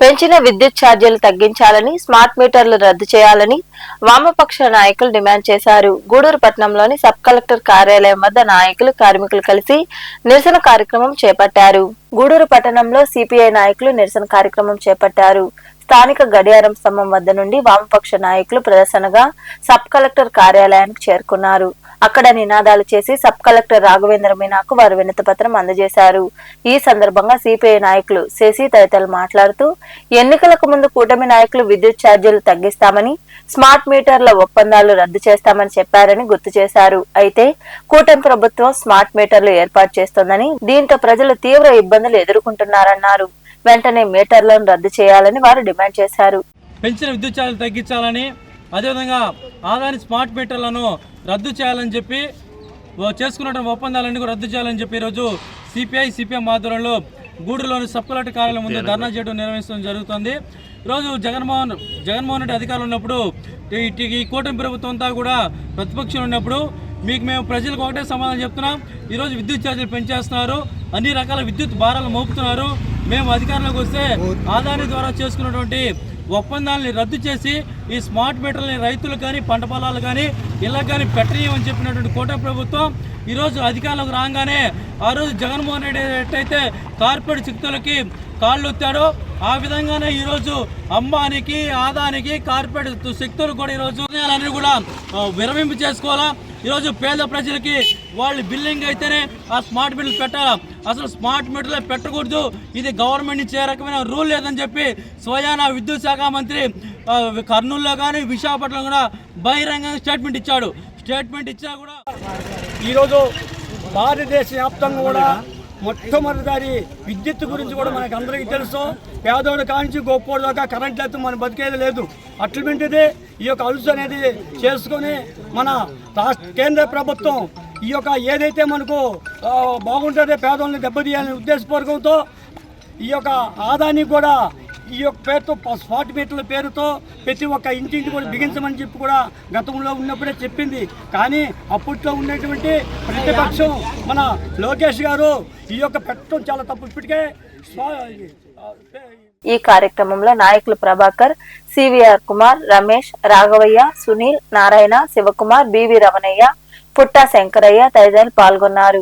పెంచిన విద్యుత్ ఛార్జీలు తగ్గించాలని స్మార్ట్ మీటర్లు రద్దు చేయాలని వామపక్ష నాయకులు డిమాండ్ చేశారు. గూడూరు పట్టణంలోని సబ్ కలెక్టర్ కార్యాలయం వద్ద నాయకులు కార్మికులు కలిసి నిరసన కార్యక్రమం చేపట్టారు. గూడూరు పట్టణంలో సిపిఐ నాయకులు నిరసన కార్యక్రమం చేపట్టారు. స్థానిక గడియారం స్తంభం వద్ద నుండి వామపక్ష నాయకులు ప్రదర్శనగా సబ్ కలెక్టర్ కార్యాలయానికి చేరుకున్నారు. అక్కడ నినాదాలు చేసి సబ్ కలెక్టర్ రాఘవేంద్ర మీనాకు వారు వినతపత్రం అందజేశారు. ఈ సందర్భంగా సిపిఐ నాయకులు శశి తదితరులు మాట్లాడుతూ ఎన్నికలకు ముందు కూటమి నాయకులు విద్యుత్ ఛార్జీలు తగ్గిస్తామని స్మార్ట్ మీటర్ల ఒప్పందాలు రద్దు చేస్తామని చెప్పారని గుర్తు చేశారు. అయితే కూటమి ప్రభుత్వం స్మార్ట్ మీటర్లు ఏర్పాటు చేస్తోందని దీంతో ప్రజలు తీవ్ర ఇబ్బందులు ఎదుర్కొంటున్నారన్నారు. వెంటనే మీటర్లను రద్దు చేయాలని వారు డిమాండ్ చేశారు. పెంచిన విద్యుత్ ఛార్జీలు తగ్గించాలని అదేవిధంగా ఆదాని స్మార్ట్ మీటర్లను రద్దు చేయాలని చెప్పి చేసుకున్న ఒప్పందాలన్నీ కూడా రద్దు చేయాలని చెప్పి ఈరోజు సిపిఐ సిపిఎం ఆధ్వర్యంలో గూడూరులోని సబ్ కలెక్టర్ కార్యాలయం ముందు ధర్నా చేయడం నిర్వహించడం జరుగుతుంది. ఈరోజు జగన్మోహన్ జగన్మోహన్ రెడ్డి అధికారంలో ఉన్నప్పుడు ఈ ఈ కూటమి ప్రభుత్వం అంతా కూడా ప్రతిపక్షంలో ఉన్నప్పుడు మీకు మేము ప్రజలకు ఒకటే సమాధానం చెప్తున్నాం. ఈరోజు విద్యుత్ ఛార్జీలు పెంచేస్తున్నారు. అన్ని రకాల విద్యుత్ భారాలు మోపుతున్నారు. మేము అధికారంలోకి వస్తే ఆదాని ద్వారా చేసుకున్నటువంటి ఒప్పందాలని రద్దు చేసి ఈ స్మార్ట్ మీటర్లని రైతులు కానీ పంట పొలాలు కానీ ఇలా కానీ పెట్టనీయమని చెప్పినటువంటి కోట ప్రభుత్వం ఈరోజు అధికారంలోకి రాగానే ఆ రోజు జగన్మోహన్ రెడ్డి ఎట్టయితే కార్పొరేట్ శక్తులకి కాళ్ళు ఎత్తాడో ఆ విధంగానే ఈరోజు అంబానికి ఆదానికి కార్పొరేట్ శక్తులు కూడా ఈరోజు అన్నీ కూడా విరమింపు చేసుకోవాలా? ఈరోజు పేద ప్రజలకి వాళ్ళు బిల్లింగ్ అయితేనే ఆ స్మార్ట్ మీటర్లు పెట్టాలి? అసలు స్మార్ట్ మీటర్లే పెట్టకూడదు. ఇది గవర్నమెంట్ నుంచి ఏ రకమైన రూల్ లేదని చెప్పి స్వయాన విద్యుత్ శాఖ మంత్రి కర్నూలులో కానీ విశాఖపట్నంలో కూడా బహిరంగంగా స్టేట్మెంట్ ఇచ్చాడు. స్టేట్మెంట్ ఇచ్చినా కూడా ఈరోజు భారతదేశ వ్యాప్తంగా కూడా మొట్టమొదటిసారి విద్యుత్ గురించి కూడా మనకు అందరికీ తెలుసు. పేదోడు కానించి గొప్పోడు దాకా కరెంట్ లేకపోతే మనం బతికేది లేదు. అటువంటిది ఈ యొక్క అలుసు అనేది చేసుకొని మన రాష్ట్ర కేంద్ర ప్రభుత్వం ఈ యొక్క ఏదైతే మనకు బాగుంటుందో పేదోళ్ళని దెబ్బతీయాలనే ఉద్దేశపూర్వకంతో ఈ యొక్క ఆదాన్ని కూడా ఈ యొక్క పేరుతో స్పాట్ మీటర్ల పేరుతో ప్రతి ఒక్క ఇంటింటి కూడా బిగించమని చెప్పి కూడా గతంలో ఉన్నప్పుడే చెప్పింది. కానీ అప్పట్లో ఉన్నటువంటి ప్రతిపక్షం మన లోకేష్ గారు ఈ యొక్క పెట్టడం చాలా తప్పు. ఇప్పటికే ఈ కార్యక్రమంలో నాయకులు Prabhakar C V R Kumar Ramesh Raghavaiah Sunil Narayana Shivakumar B V Ramanaiah Putta Shankaraiah తదితరులు పాల్గొన్నారు.